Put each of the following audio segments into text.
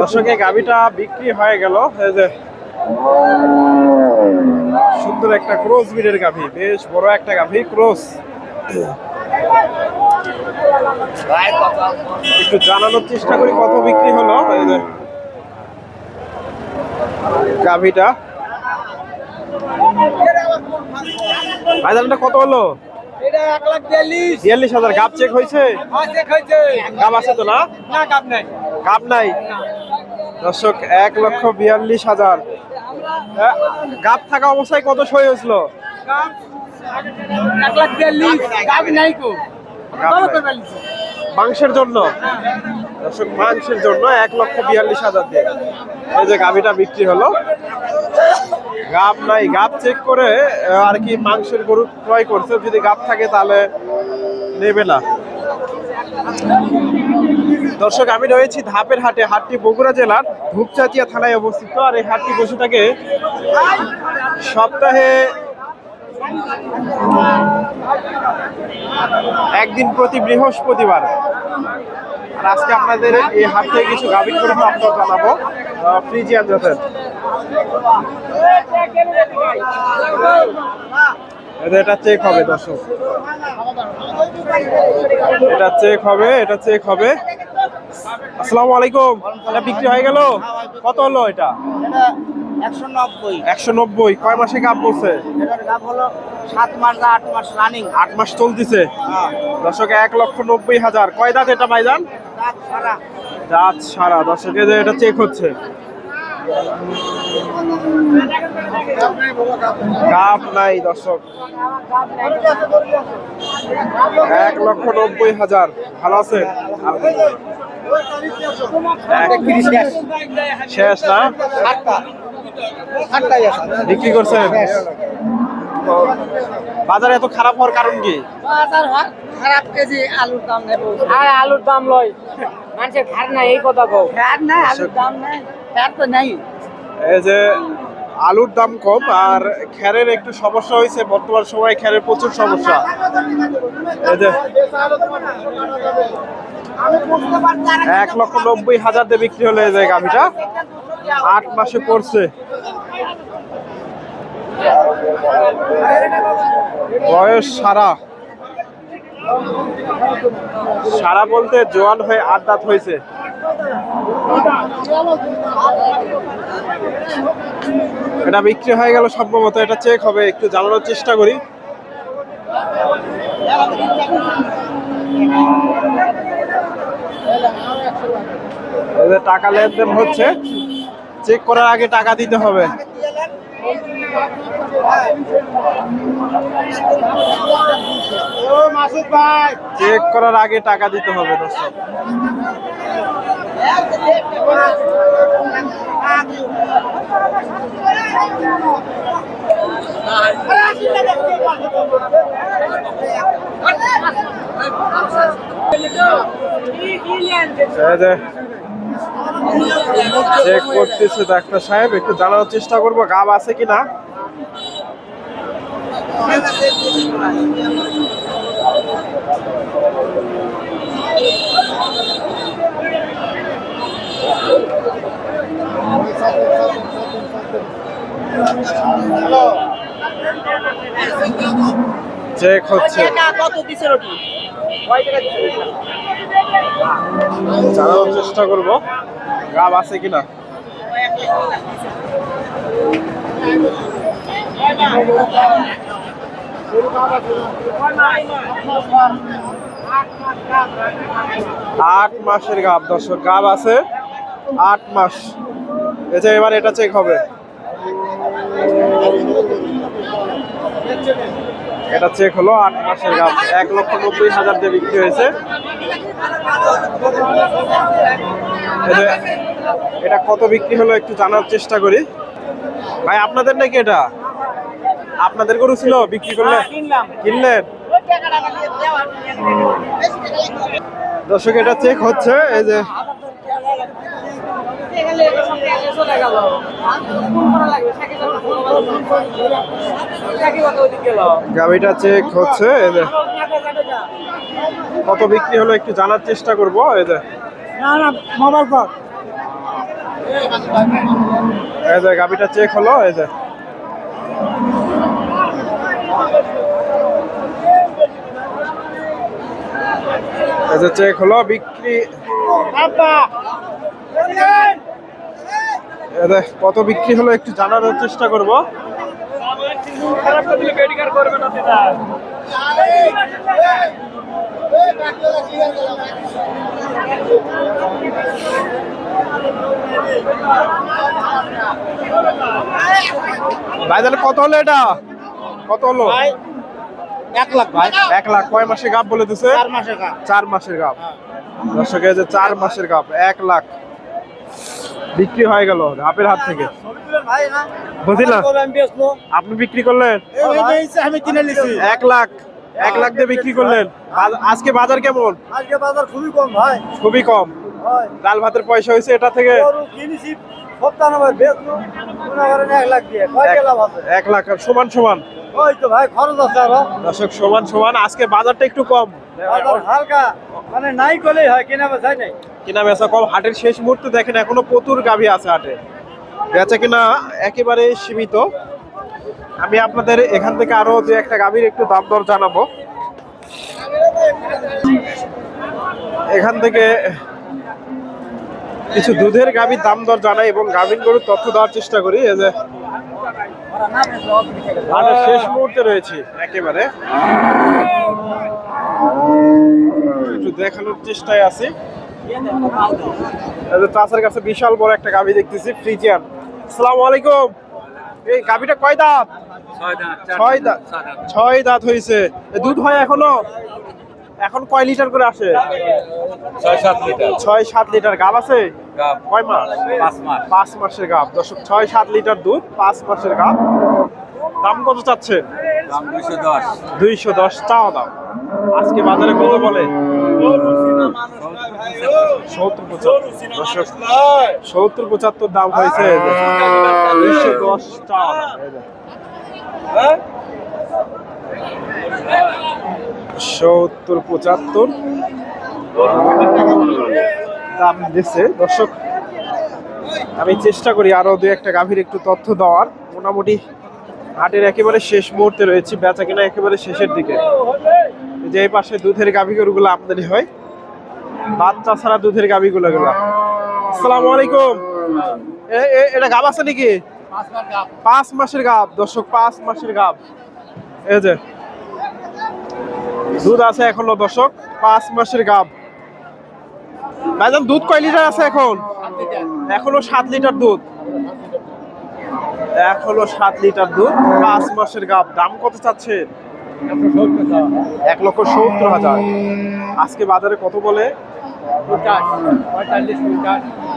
দর্শকে গাভিটা বিক্রি হয়ে গেল। এই যে সুন্দর একটা ক্রোস ব্রিডের গাভি বেশ বড় একটা গাভি ক্রোস। একটু জানানোর চেষ্টা করি কত বিক্রি হলো। গাভিটা। ভাইজানটা কত হলো? বিয়াল্লিশ। হাজার। গাপ চেক হয়েছে? চেক হয়েছে। গাপ আছে তো না? কাপ নাই। কাপ নাই। দর্শক এক লক্ষ বিয়াল্লিশ হাজার। আহ, গাপ থাকা অবস্থায় কত সই হয়েছিল? মাংসের জন্য? দর্শক মাংসের জন্য এক লক্ষ বিয়াল্লিশ হাজার দিয়ে। এই যে গাভিটা বিক্রি হলো। গাপ নাই গাপ চেক করে আর কি মাংসের গরু ক্রয় করছে। যদি গাপ থাকে তাহলে নেবে না। দর্শক, আমি রয়েছি ধাপের হাটে, হাটটি বগুড়া জেলার ধূপচাচিয়া থানায় অবস্থিত। আর এই হাটটি বসে থাকে সপ্তাহে একদিন প্রতি বৃহস্পতিবার। আর আজকে আপনাদের এই হাট থেকে কিছু গাভীর করে আপনার জানাব। ফ্রিজিয়ান এদের এটা চেক হবে, দর্শক। এটা চেক হবে, এটা চেক হবে। আসসালামু আলাইকুম। এটা বিক্রি হয়ে গেল? কত হলো এটা? একশো নব্বই। কয় মাসে গাপ বলছে? আট মাস চলতেছে। দর্শক, এক লক্ষ নব্বই হাজার। কয় দাঁত এটা ভাইজান? রাত সারা। দর্শকে যে এটা চেক হচ্ছে। গাপ নাই দর্শক। এক লক্ষ নব্বই হাজার। ভালো আছে শেষ না? বিক্রি করছেন? বাজারে এত খারাপ হওয়ার কারণ কি? বাজার খারাপ কেজি আলুর দাম নেব? আর আলুর দাম লয়। মানুষের খার নাই এই কথা কও। ফ্যাট নাই আলুর দাম নাই ফ্যাট তো নাই। এই যে আলুর দাম কম আর খ্যারের একটু সমস্যা হয়েছে, বর্তমান সময়ে খ্যারের প্রচুর সমস্যা। এক লক্ষ নব্বই হাজার দিয়ে বিক্রি হলে এই যে গাভিটা। আট মাসে পড়ছে। বয়স সারা। সারা বলতে জোয়ান হয়ে আট দাঁত হয়েছে। এটা বিক্রি হয়ে গেল সম্ভবত, এটা চেক হবে, একটু জানানোর চেষ্টা করি। টাকা লেনদেন হচ্ছে চেক করার আগে টাকা দিতে হবে। চেক করার আগে টাকা দিতে হবে দর্শক। চেক করতেছে ডাক্তার সাহেব, একটু জানার চেষ্টা করব গাব আছে কিনা। চেক হচ্ছে। জানানোর চেষ্টা করব। গাব আছে কিনা? আট মাসের গাব, দর্শক, গাব আছে? আট মাস। যে এবার এটা চেক হবে। এটা চেক হলো আট মাসের গাব। এক লক্ষ নব্বই হাজার দিয়ে বিক্রি হয়েছে। এটা কত বিক্রি হলো একটু জানার চেষ্টা করি। ভাই আপনাদের নাকি এটা? আপনাদের গরু ছিল বিক্রি করলে? কিনলেন? দর্শক এটা চেক হচ্ছে এই যে। গাড়িটা চেক হচ্ছে এই যে। কত বিক্রি হলো একটু জানার চেষ্টা করব এই যে। না না মোবাইল কর। এই যে গাবিটা চেক হলো এই যে। এই যে চেক হলো বিক্রি কত বিক্রি হলো একটু জানার চেষ্টা করব। খারাপ করবে না ভাই তাহলে কত হলো এটা? কত হলো? এক লাখ ভাই। এক লাখ। কয় মাসের গাপ বলে দিছে? চার মাসের কাজ চার মাসের গাপ। দর্শক যে চার মাসের গাপ এক লাখ। বিক্রি হয়ে গেল গাপের হাত থেকে। ভাই না? বুঝি না আমি বেচবো আপনি বিক্রি করলেন? আমি কিনে নিছি। এক লাখ। এক লাখ দিয়ে বিক্রি করলেন। আজ- আজকে বাজার কেমন? আজকে বাজার খুবই কম ভাই। খুবই কম। ডাল ভাতের পয়সা হয়েছে এটা থেকে? এক লাখ সমান সমান? ওই তো ভাই খরচ আছে আরও। দর্শক সমান সমান। আজকে বাজারটা একটু কম। হালকা। মানে নাই করলেই হয় কেনা বেচাই নাই। কিনা বেচা কম। হাটের শেষ মুহূর্তে দেখেন এখনও প্রচুর গাভী আছে হাটে। বেচা কিনা একেবারে সীমিত। আমি আপনাদের এখান থেকে আরও যে একটা গাভীর একটু দাম দর জানাব। এখান থেকে কিছু দুধের গাভীর দাম দর জানাই এবং গাভীর গরুর তথ্য দেওয়ার চেষ্টা করি। এই যে শেষ মুহূর্তে রয়েছি একেবারে। একটু দেখানোর চেষ্টায় আছি। চাষের কাছে বিশাল বড় একটা গাভী দেখতেছি ফ্রিজিয়ান আসসালামু আলাইকুম। এই গাভীটা কয় দাঁত? ছয় দাঁত ছয় দাঁত হয়েছে। দুধ হয় এখনও? এখন কয় লিটার করে আসে? ছয় সাত লিটার। ছয় সাত লিটার গাব আছে? কয় মাস? পাঁচ মাস। পাঁচ মাসের গাব। দর্শক ছয় সাত লিটার দুধ পাঁচ মাসের গাব। দাম কত চাচ্ছে দাম দুইশো দশ। দুইশো দশ দাম আজকে বাজারে কত বলে? সত্তর পঁচাত্তর। দর্শক সত্তর পঁচাত্তর দাম হয়েছে। দশ। সত্তর, পঁচাত্তর। দাম দিচ্ছে দর্শক, আমি চেষ্টা করি আরও দু একটা গাভীর একটু তথ্য দেওয়ার। মোটামুটি হাটের একেবারে শেষ মুহূর্তে রয়েছে বেচা কিনা একেবারে শেষের দিকে। যে পাশে দুধের গাভী গরুগুলো আমদানি হয়। বাচ্চা ছাড়া দুধের গাভী গুলো আসসালামু আলাইকুম। এটা গাব আছে নাকি? পাঁচ মাসের গাব দর্শক পাঁচ মাসের গাব এই যে দুধ আছে এখনও দর্শক পাঁচ মাসের গাব ভাইজান দুধ কয় লিটার আছে এখন? এখনও সাত লিটার দুধ। এখনও সাত লিটার দুধ পাঁচ মাসের গাব দাম কত চাচ্ছে? এক লক্ষ সত্তর হাজার। আজকে বাজারে কত বলে?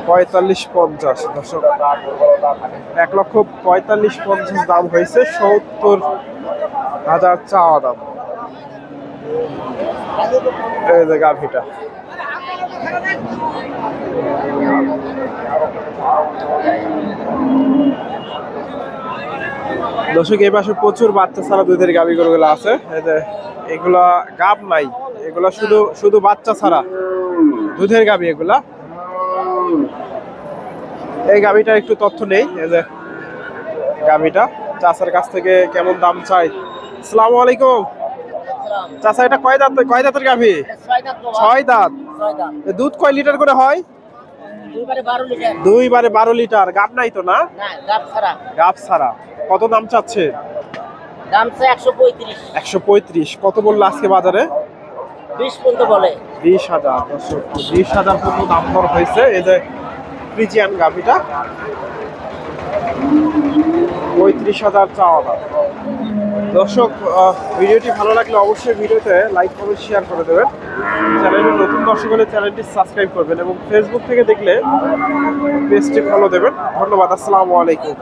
পঁয়তাল্লিশ, পঞ্চাশ, দর্শক। এক লক্ষ পঁয়তাল্লিশ, পঞ্চাশ দাম হয়েছে, সত্তর হাজার চাওয়া দাম। এই যে গাভিটা। দর্শক এই পাশে প্রচুর বাচ্চা ছাড়া দুধের গাভি গরুগুলো আছে। এই যে এগুলা গাব নাই। এগুলা শুধু শুধু বাচ্চা ছাড়া। দুধের গাবি এগুলা। এই গাভিটা একটু তথ্য নেই। এই যে গাভিটা। চাষার কাছ থেকে কেমন দাম চাই? আসসালামু আলাইকুম। চাষা এটা কয় দাঁত কয় দাঁতের গাভি? ছয় দাঁত দুধ কয় লিটার করে হয়? দুইবারে বারো লিটার। গাব নাই তো না? গাব ছাড়া। কত দাম চাচ্ছে? একশো পঁয়ত্রিশ। কত বলল আজকে বাজারে? বিশ হাজার বিশ হাজার পর্যন্ত দাম দর হয়েছে। এই যে ফ্রিজিয়ান গাভিটা পঁয়ত্রিশ হাজার চাওয়া দাম। দর্শক ভিডিওটি ভালো লাগলে অবশ্যই ভিডিওতে লাইক কমেন্ট শেয়ার করে দেবেন। চ্যানেলে নতুন দর্শক হলে চ্যানেলটি সাবস্ক্রাইব করবেন এবং ফেসবুক থেকে দেখলে পেজটি ফলো দেবেন। ধন্যবাদ, আসসালামু আলাইকুম।